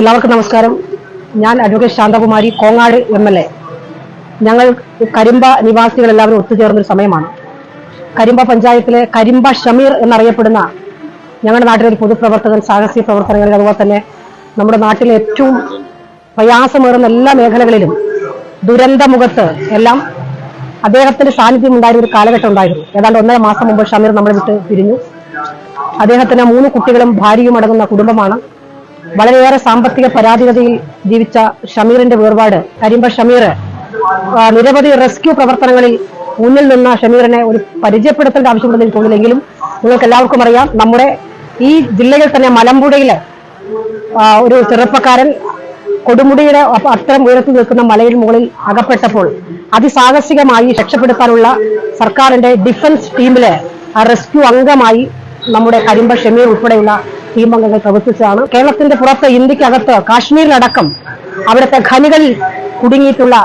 എല്ലാവർക്കും നമസ്കാരം. ഞാൻ advocate Shanthakumari Kongad M L A. ഞങ്ങൾ കരിമ്പ നിവാസികൾ എല്ലാവരും ഒത്തുചേർന്നൊരു സമയമാണ്. കരിമ്പ പഞ്ചായത്തിലെ കരിമ്പ ഷമീർ എന്നറിയപ്പെടുന്ന ഞങ്ങളുടെ നാട്ടിലെ ഒരു പൊതുപ്രവർത്തകൻ സാഹസിക പ്രവർത്തനങ്ങളിൽ അതുപോലെ തന്നെ നമ്മുടെ നാട്ടിലെ ഏറ്റവും പ്രയാസമേറുന്ന എല്ലാ മേഖലകളിലും ദുരന്തമുഖത്ത് എല്ലാം അദ്ദേഹത്തിന്റെ സാന്നിധ്യം ഉണ്ടായിരുന്ന ഒരു കാലഘട്ടം ഉണ്ടായിരുന്നു. ഏതാണ്ട് ഒന്നര മാസം മുമ്പ് ഷമീർ നമ്മളെ വിട്ട് പിരിഞ്ഞു. അദ്ദേഹത്തിന് മൂന്ന് കുട്ടികളും ഭാര്യയും അടങ്ങുന്ന കുടുംബമാണ്. വളരെയേറെ സാമ്പത്തിക പരാധികതയിൽ ജീവിച്ച ഷമീറിന്റെ വേർപാട്. കരിമ്പ ഷമീർ നിരവധി റെസ്ക്യൂ പ്രവർത്തനങ്ങളിൽ മുന്നിൽ നിന്ന ഷമീറിനെ ഒരു പരിചയപ്പെടുത്തേണ്ട ആവശ്യമുണ്ടെന്ന് എനിക്ക് തോന്നുന്നില്ലെങ്കിലും നിങ്ങൾക്ക് എല്ലാവർക്കും അറിയാം നമ്മുടെ ഈ ജില്ലയിൽ തന്നെ മലമ്പുഴയിലെ ഒരു ചെറുപ്പക്കാരൻ കൊടുമുടിയുടെ അത്തരം ഉയരത്തിൽ നിൽക്കുന്ന മലയിൽ മുകളിൽ അകപ്പെട്ടപ്പോൾ അതിസാഹസികമായി രക്ഷപ്പെടുത്താനുള്ള സർക്കാരിന്റെ ഡിഫൻസ് ടീമിലെ റെസ്ക്യൂ അംഗമായി നമ്മുടെ കരിമ്പ ഷമീർ ഉൾപ്പെടെയുള്ള ടീം അംഗങ്ങൾ പ്രവർത്തിച്ചതാണ്. കേരളത്തിന്റെ പുറത്ത് ഇന്ത്യക്കകത്ത് കാശ്മീരിലടക്കം അവിടുത്തെ ഖനികളിൽ കുടുങ്ങിയിട്ടുള്ള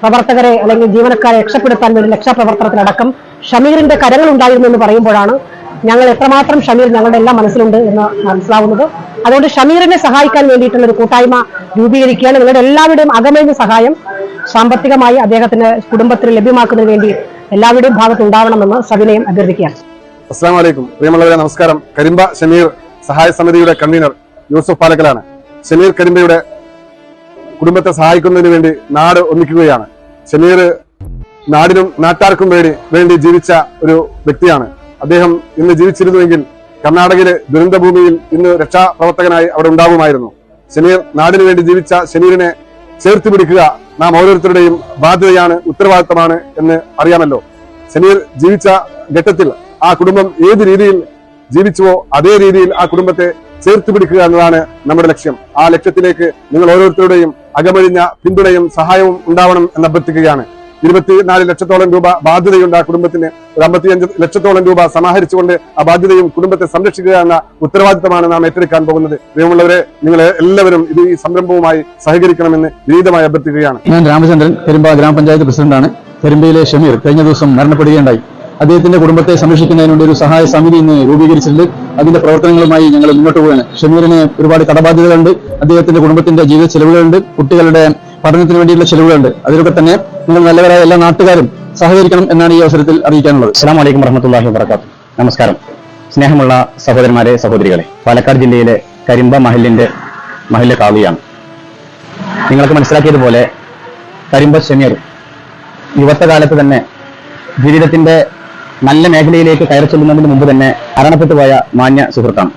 പ്രവർത്തകരെ അല്ലെങ്കിൽ ജീവനക്കാരെ രക്ഷപ്പെടുത്താൻ വേണ്ടി രക്ഷാപ്രവർത്തനത്തിലടക്കം ഷമീറിന്റെ കരങ്ങൾ ഉണ്ടായിരുന്നു എന്ന് പറയുമ്പോഴാണ് ഞങ്ങൾ എത്രമാത്രം ഷമീർ ഞങ്ങളുടെ എല്ലാം മനസ്സിലുണ്ട് എന്ന് മനസ്സിലാവുന്നത്. അതുകൊണ്ട് ഷമീറിനെ സഹായിക്കാൻ വേണ്ടിയിട്ടുള്ള ഒരു കൂട്ടായ്മ രൂപീകരിക്കുകയാണ്. നിങ്ങളുടെ എല്ലാവരുടെയും അകമേഞ്ഞ സഹായം സാമ്പത്തികമായി അദ്ദേഹത്തിന് കുടുംബത്തിന് ലഭ്യമാക്കുന്നതിന് വേണ്ടി എല്ലാവരുടെയും ഭാഗത്ത് ഉണ്ടാവണമെന്ന് സവിനയം അഭ്യർത്ഥിക്കുകയാണ്. അസ്സാം വലൈക്കും പ്രിയമുള്ളവരെ നമസ്കാരം. കരിമ്പ ഷമീർ സഹായ സമിതിയുടെ കൺവീനർ യൂസഫ് പാലക്കലാണ്. ഷമീർ കരിമ്പയുടെ കുടുംബത്തെ സഹായിക്കുന്നതിന് വേണ്ടി നാട് ഒന്നിക്കുകയാണ്. ഷമീർ നാടിനും നാട്ടാർക്കും വേണ്ടി വേണ്ടി ജീവിച്ച ഒരു വ്യക്തിയാണ്. അദ്ദേഹം ഇന്ന് ജീവിച്ചിരുന്നുവെങ്കിൽ കർണാടകയിലെ ദുരന്തഭൂമിയിൽ ഇന്ന് രക്ഷാപ്രവർത്തകനായി അവിടെ ഉണ്ടാവുമായിരുന്നു ഷമീർ നാടിനു വേണ്ടി ജീവിച്ച ഷമീറിനെ ചേർത്ത് പിടിക്കുക നാം ഓരോരുത്തരുടെയും ബാധ്യതയാണ് ഉത്തരവാദിത്തമാണ് എന്ന് അറിയാമല്ലോ. ഷമീർ ജീവിച്ച ഘട്ടത്തിൽ ആ കുടുംബം ഏത് രീതിയിൽ ജീവിച്ചുവോ അതേ രീതിയിൽ ആ കുടുംബത്തെ ചേർത്ത് പിടിക്കുക എന്നതാണ് നമ്മുടെ ലക്ഷ്യം. ആ ലക്ഷ്യത്തിലേക്ക് നിങ്ങൾ ഓരോരുത്തരുടെയും അകമഴിഞ്ഞ പിന്തുണയും സഹായവും ഉണ്ടാവണം എന്ന് അഭ്യർത്ഥിക്കുകയാണ് ഇരുപത്തിനാല് ലക്ഷത്തോളം രൂപ ബാധ്യതയുണ്ട് ആ കുടുംബത്തിന്. ഒരു അമ്പത്തിയഞ്ച് ലക്ഷത്തോളം രൂപ സമാഹരിച്ചുകൊണ്ട് ആ ബാധ്യതയും കുടുംബത്തെ സംരക്ഷിക്കുക എന്ന ഉത്തരവാദിത്തമാണ് നാം ഏറ്റെടുക്കാൻ പോകുന്നത്. പ്രിയമുള്ളവരെ നിങ്ങൾ എല്ലാവരും ഇത് ഈ സംരംഭവുമായി സഹകരിക്കണമെന്ന് വിനീതമായി അഭ്യർത്ഥിക്കുകയാണ്. ഞാൻ രാമചന്ദ്രൻ പെരുമ്പ ഗ്രാമപഞ്ചായത്ത് പ്രസിഡന്റാണ്. പെരുമ്പയിലെ ഷമീർ കഴിഞ്ഞ ദിവസം മരണപ്പെടുകയുണ്ടായി. അദ്ദേഹത്തിന്റെ കുടുംബത്തെ സംരക്ഷിക്കുന്നതിന് വേണ്ടി ഒരു സഹായ സമിതി ഇന്ന് രൂപീകരിച്ചിട്ടുണ്ട്. അതിന്റെ പ്രവർത്തനങ്ങളുമായി ഞങ്ങൾ മുന്നോട്ട് പോവുകയാണ്. ഷമീറിന് ഒരുപാട് കടബാധ്യതകളുണ്ട്. അദ്ദേഹത്തിന്റെ കുടുംബത്തിന്റെ ജീവിത ചെലവുകളുണ്ട്. കുട്ടികളുടെ പഠനത്തിന് വേണ്ടിയുള്ള ചെലവുകളുണ്ട്. അതിലൊക്കെ തന്നെ നിങ്ങൾ നല്ലവരായ എല്ലാ നാട്ടുകാരും സഹകരിക്കണം എന്നാണ് ഈ അവസരത്തിൽ അറിയിക്കാനുള്ളത്. അസ്സാം വലൈക്കും വറഹമത്തല്ലാഹി വബർക്കാത്തു നമസ്കാരം. സ്നേഹമുള്ള സഹോദരന്മാരെ സഹോദരികളെ പാലക്കാട് ജില്ലയിലെ കരിമ്പ മഹലിന്റെ മഹല്ല കാവിയാണ് നിങ്ങൾക്ക് മനസ്സിലാക്കിയതുപോലെ കരിമ്പ ഷമീർ യുവത്വകാലത്ത് തന്നെ ജീവിതത്തിന്റെ നല്ല മേഖലയിലേക്ക് കയറി ചെല്ലുന്നതിന് മുമ്പ് തന്നെ മരണപ്പെട്ടു പോയ മാന്യ സുഹൃത്താണ്.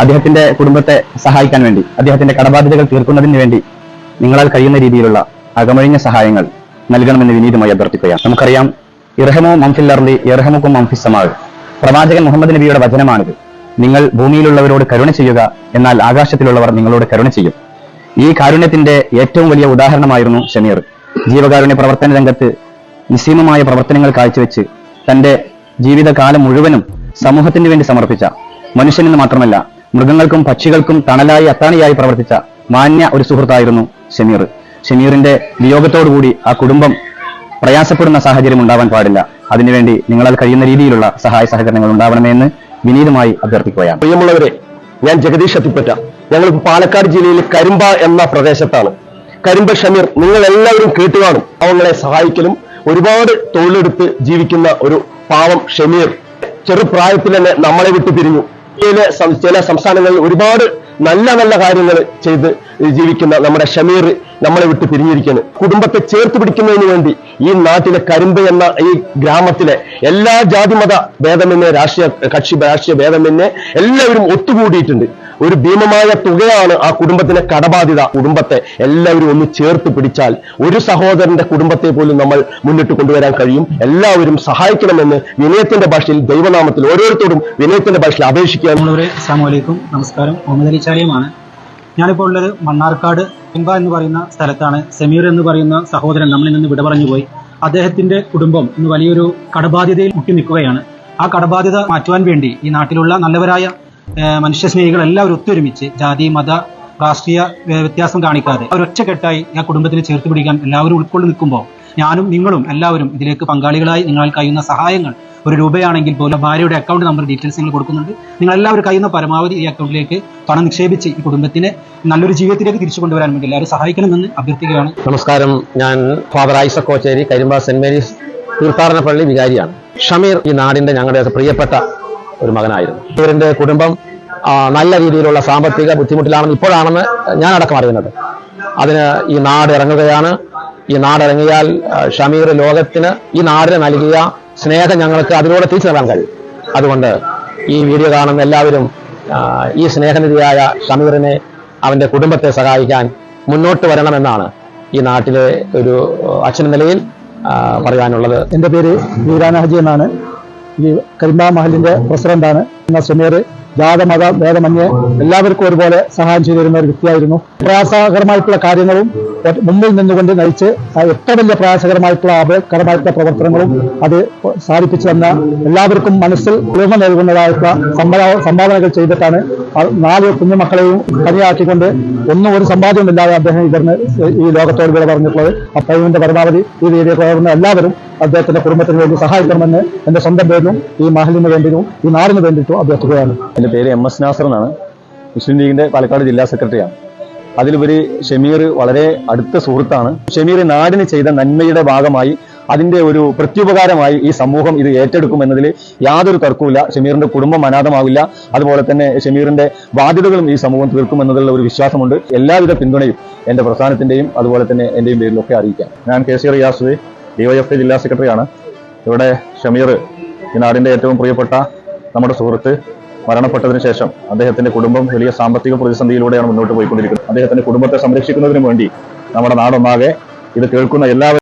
അദ്ദേഹത്തിന്റെ കുടുംബത്തെ സഹായിക്കാൻ വേണ്ടി അദ്ദേഹത്തിന്റെ കടബാധ്യതകൾ തീർക്കുന്നതിന് വേണ്ടി നിങ്ങളാൽ കഴിയുന്ന രീതിയിലുള്ള അകമഴിഞ്ഞ സഹായങ്ങൾ നൽകണമെന്ന് വിനീതമായി അഭ്യർത്ഥിക്കുകയാണ്. നമുക്കറിയാം ഇറഹമോ മംഫില്ലർലി ഇറഹമുക്കും മംഫിസമാവ് പ്രവാചകൻ മുഹമ്മദ് നബിയുടെ വചനമാണിത്. നിങ്ങൾ ഭൂമിയിലുള്ളവരോട് കരുണ ചെയ്യുക എന്നാൽ ആകാശത്തിലുള്ളവർ നിങ്ങളോട് കരുണ ചെയ്യും. ഈ കാരുണ്യത്തിന്റെ ഏറ്റവും വലിയ ഉദാഹരണമായിരുന്നു ഷമീർ. ജീവകാരുണ്യ പ്രവർത്തന രംഗത്ത് നിസ്സീമമായ പ്രവർത്തനങ്ങൾ കാഴ്ചവെച്ച് തന്റെ ജീവിതകാലം മുഴുവനും സമൂഹത്തിന് വേണ്ടി സമർപ്പിച്ച മനുഷ്യനെന്ന് മാത്രമല്ല മൃഗങ്ങൾക്കും പക്ഷികൾക്കും തണലായി അത്താണിയായി പ്രവർത്തിച്ച മാന്യ ഒരു സുഹൃത്തായിരുന്നു ഷമീർ. ഷമീറിന്റെ വിയോഗത്തോടുകൂടി ആ കുടുംബം പ്രയാസപ്പെടുന്ന സാഹചര്യം ഉണ്ടാവാൻ പാടില്ല. അതിനുവേണ്ടി നിങ്ങളാൽ കഴിയുന്ന രീതിയിലുള്ള സഹായ സഹകരണങ്ങൾ ഉണ്ടാവണമെന്ന് വിനീതമായി അഭ്യർത്ഥിക്കുകയാണ്. പ്രിയമുള്ളവരെ ഞാൻ ജഗദീഷ് അത്തിപ്പറ്റ. ഞങ്ങൾ പാലക്കാട് ജില്ലയിലെ കരിമ്പ എന്ന പ്രദേശത്താണ്. കരിമ്പ ഷമീർ നിങ്ങൾ എല്ലാവരും കേട്ടുകാണും. അവങ്ങളെ സഹായിക്കലും ഒരുപാട് തൊഴിലെടുത്ത് ജീവിക്കുന്ന ഒരു പാവം ഷമീർ ചെറുപ്രായത്തിൽ തന്നെ നമ്മളെ വിട്ടു പിരിഞ്ഞു. ഇന്ത്യയിലെ ചില സംസ്ഥാനങ്ങളിൽ ഒരുപാട് നല്ല നല്ല കാര്യങ്ങൾ ചെയ്ത് ജീവിക്കുന്ന നമ്മുടെ ഷമീർ നമ്മളെ വിട്ട് പിരിഞ്ഞിരിക്കുന്നു. കുടുംബത്തെ ചേർത്ത് പിടിക്കുന്നതിന് വേണ്ടി ഈ നാട്ടിലെ കരിമ്പ് എന്ന ഈ ഗ്രാമത്തിലെ എല്ലാ ജാതിമത ഭേദമെന്നെ രാഷ്ട്രീയ കക്ഷി രാഷ്ട്രീയ ഭേദമെന്നെ എല്ലാവരും ഒത്തുകൂടിയിട്ടുണ്ട്. ഒരു ഭീമമായ തുകയാണ് ആ കുടുംബത്തിന്റെ കടബാധ്യത കുടുംബത്തെ എല്ലാവരും ഒന്ന് ചേർത്ത് പിടിച്ചാൽ ഒരു സഹോദരന്റെ കുടുംബത്തെ പോലും നമ്മൾ മുന്നിട്ട് കൊണ്ടുവരാൻ കഴിയും. എല്ലാവരും സഹായിക്കണമെന്ന് വിനയത്തിന്റെ ഭാഷയിൽ ദൈവനാമത്തിൽ ഓരോരുത്തരും വിനയത്തിന്റെ ഭാഷയിൽ അസ്സാമലൈക്കും നമസ്കാരം. മുഹമ്മദ് അലി ചാലിയുമാണ്. ഞാനിപ്പോൾ ഉള്ളത് മണ്ണാർക്കാട് ഇമ്പ എന്ന് പറയുന്ന സ്ഥലത്താണ്. സമീർ എന്ന് പറയുന്ന സഹോദരൻ നമ്മളിൽ നിന്ന് വിട പറഞ്ഞു പോയി. അദ്ദേഹത്തിന്റെ കുടുംബം ഇന്ന് വലിയൊരു കടബാധ്യതയിൽ മുട്ടി നിൽക്കുകയാണ്. ആ കടബാധ്യത മാറ്റുവാൻ വേണ്ടി ഈ നാട്ടിലുള്ള നല്ലവരായ മനുഷ്യസ്നേഹികൾ എല്ലാവരും ഒത്തൊരുമിച്ച് ജാതി മത രാഷ്ട്രീയ വ്യത്യാസം കാണിക്കാതെ ഒരൊറ്റക്കെട്ടായി ആ കുടുംബത്തിന് ചേർത്ത് പിടിക്കാൻ എല്ലാവരും ഉൾക്കൊണ്ട് നിൽക്കുമ്പോൾ ഞാനും നിങ്ങളും എല്ലാവരും ഇതിലേക്ക് പങ്കാളികളായി നിങ്ങളാൽ കഴിയുന്ന സഹായങ്ങൾ ഒരു രൂപയാണെങ്കിൽ പോലും ഭാര്യയുടെ അക്കൗണ്ട് നമ്പർ ഡീറ്റെയിൽസ് നിങ്ങൾ കൊടുക്കുന്നുണ്ട്. നിങ്ങൾ എല്ലാവരും കഴിയുന്ന പരമാവധി ഈ അക്കൗണ്ടിലേക്ക് പണം നിക്ഷേപിച്ച് ഈ കുടുംബത്തിനെ നല്ലൊരു ജീവിതത്തിലേക്ക് തിരിച്ചു കൊണ്ടുവരാൻ വേണ്ടി എല്ലാവരും സഹായിക്കണമെന്ന് അഭ്യർത്ഥിക്കുകയാണ്. നമസ്കാരം. ഞാൻ father Isaac Kocheri Karimba saint Mary's തീർത്ഥാടന പള്ളി വികാരിയാണ്. ഷമീർ ഈ നാടിന്റെ ഞങ്ങളുടെ പ്രിയപ്പെട്ട ഒരു മകനായിരുന്നു. ഇവരിന്റെ കുടുംബം നല്ല രീതിയിലുള്ള സാമ്പത്തിക ബുദ്ധിമുട്ടിലാണെന്ന് ഇപ്പോഴാണെന്ന് ഞാൻ അടക്കം അറിയുന്നത്. അതിന് ഈ നാട് ഇറങ്ങുകയാണ്. ഈ നാട് ഇറങ്ങിയാൽ ഷമീർ ലോകത്തിന് ഈ നാടിന് നൽകിയ സ്നേഹം ഞങ്ങൾക്ക് അതിലൂടെ തിരിച്ചു നൽകാൻ കഴിയും. അതുകൊണ്ട് ഈ വീഡിയോ കാണുന്ന എല്ലാവരും ഈ സ്നേഹനിധിയായ ഷമീറിനെ അവന്റെ കുടുംബത്തെ സഹായിക്കാൻ മുന്നോട്ട് വരണമെന്നാണ് ഈ നാട്ടിലെ ഒരു അച്ഛൻ നിലയിൽ പറയാനുള്ളത്. എന്റെ പേര് വീരാന ഹജി എന്നാണ്. ഈ കരിമ്പ മഹലിന്റെ പ്രസിഡന്റാണ്. എന്ന സമീർ ജാതമത ഭേദമന്യേ എല്ലാവർക്കും ഒരുപോലെ സഹായം ചെയ്തിരുന്ന ഒരു വ്യക്തിയായിരുന്നു. പ്രയാസകരമായിട്ടുള്ള കാര്യങ്ങളും മുമ്പിൽ നിന്നുകൊണ്ട് നയിച്ച് ഏറ്റവും വലിയ പ്രയാസകരമായിട്ടുള്ള അപകടകരമായിട്ടുള്ള പ്രവർത്തനങ്ങളും അത് സാധിപ്പിച്ചു തന്ന എല്ലാവർക്കും മനസ്സിൽ കുളിർമ നൽകുന്നതായിട്ടുള്ള സംഭാവ- സംഭാവനകൾ ചെയ്തിട്ടാണ് നാല് കുഞ്ഞുമക്കളെയും കനിയാക്കിക്കൊണ്ട് ഒന്നും ഒരു സമ്പാദ്യമില്ലാതെ അദ്ദേഹം ഇവരിന് ഈ ലോകത്തോട് വിട പറഞ്ഞിട്ടുള്ളത്. അപ്പൈവിന്റെ പരമാവധി ഈ രീതിയിൽ എല്ലാവരും അദ്ദേഹത്തിന്റെ കുടുംബത്തിന് വേണ്ടി സഹായിക്കണമെന്ന് എന്റെ സ്വന്തം പേരിലും ഈ മഹലിന് വേണ്ടിയും ഈ നാടിന് വേണ്ടിയിട്ടും അഭ്യർത്ഥിക്കുകയാണ് എന്റെ പേര് എം എസ് നാസർ എന്നാണ്. മുസ്ലിം ലീഗിന്റെ പാലക്കാട് ജില്ലാ സെക്രട്ടറിയാണ്. അതിലുപരി ഷമീർ വളരെ അടുത്ത സുഹൃത്താണ്. ഷമീർ നാടിന് ചെയ്ത നന്മയുടെ ഭാഗമായി അതിന്റെ ഒരു പ്രത്യുപകാരമായി ഈ സമൂഹം ഇത് ഏറ്റെടുക്കും എന്നതിൽ യാതൊരു തർക്കവുമില്ല. ഷമീറിന്റെ കുടുംബം അനാഥമാവില്ല. അതുപോലെ തന്നെ ഷമീറിന്റെ ബാധ്യതകളും ഈ സമൂഹം തീർക്കും എന്നതിലുള്ള ഒരു വിശ്വാസമുണ്ട്. എല്ലാവിധ പിന്തുണയും എന്റെ പ്രസ്ഥാനത്തിന്റെയും അതുപോലെ തന്നെ എന്റെയും പേരിലൊക്കെ അറിയിക്കാം. ഞാൻ കെ സി റിയാസ് ഡിവൈഎഫ്ഐ ജില്ലാ സെക്രട്ടറിയാണ്. ഇവിടെ ഷമീർ ഈ നാടിന്റെ ഏറ്റവും പ്രിയപ്പെട്ട നമ്മുടെ സുഹൃത്ത് മരണപ്പെട്ടതിന് ശേഷം അദ്ദേഹത്തിന്റെ കുടുംബം വലിയ സാമ്പത്തിക പ്രതിസന്ധിയിലൂടെയാണ് മുന്നോട്ട് പോയിക്കൊണ്ടിരിക്കുന്നത്. അദ്ദേഹത്തിന്റെ കുടുംബത്തെ സംരക്ഷിക്കുന്നതിന് വേണ്ടി നമ്മുടെ നാടൊന്നാകെ ഇത് കേൾക്കുന്ന എല്ലാവരും